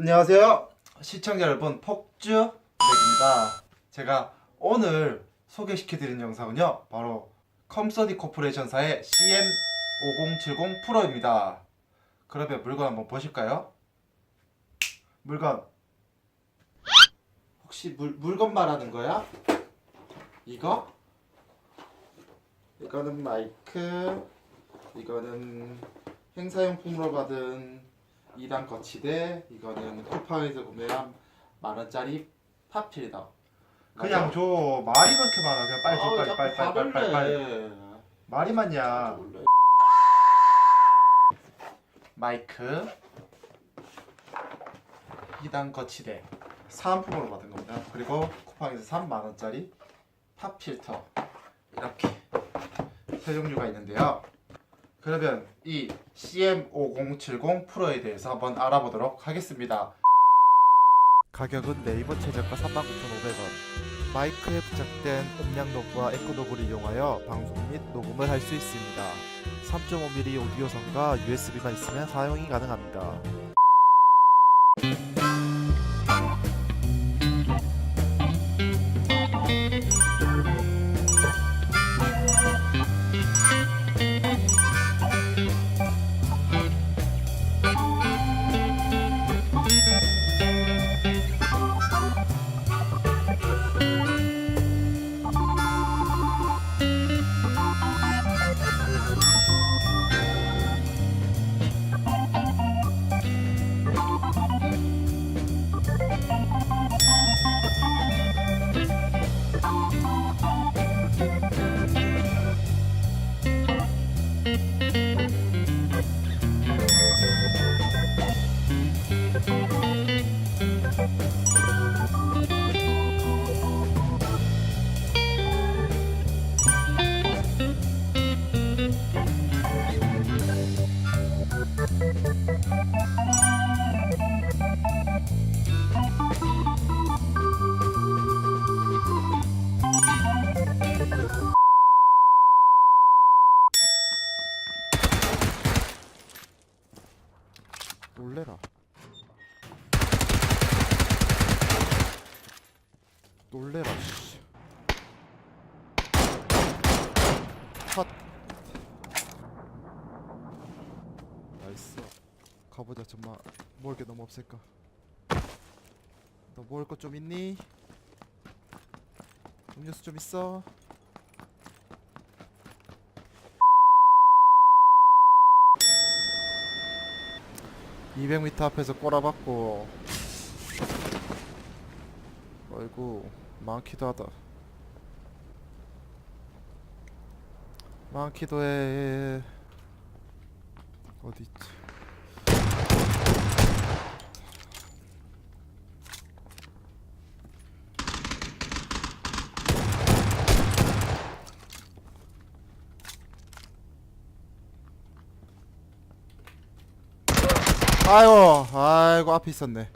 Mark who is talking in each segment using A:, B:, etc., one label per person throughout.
A: 안녕하세요. 시청자 여러분, 폭주입니다. 제가 오늘 소개시켜드리는 영상은요, 바로 컴서디 코퍼레이션사의 CM5070 프로입니다. 그러면 물건 한번 보실까요? 물건. 혹시 물, 물건 말하는 거야? 이거? 이거는 마이크, 이거는 행사용품으로 받은 2단 거치대, 이거는 쿠팡에서 구매한 만 원짜리 팝필더.
B: 그냥 줘 말이 그렇게 많아. 그냥 빨리 줘 빨리 빨리 빨리 빨리 빨리, 빨리. 말이 많냐?
A: 마이크. 2단 거치대 사은품으로 받은 겁니다. 그리고 쿠팡에서 3만 원짜리 팝필터. 이렇게 세 종류가 있는데요. 그러면 이 CM5070 프로에 대해서 한번 알아보도록 하겠습니다.
B: 가격은 네이버 최저가 39,500원. 마이크에 부착된 음량 도구와 에코 도구를 이용하여 방송 및 녹음을 할 수 있습니다. 3.5mm 오디오선과 USB만 있으면 사용이 가능합니다 놀래라. 놀래라 씨. 컷 나이스. 가보자 정말 먹을 게 너무 없을까? 너 먹을 것 좀 있니? 음료수 좀 있어? (200m) 앞에서 꼬라박고. 아이고 많기도 하다. 많기도 해. 어디 있지 아이고 아이고 앞에 있었네.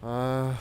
B: 아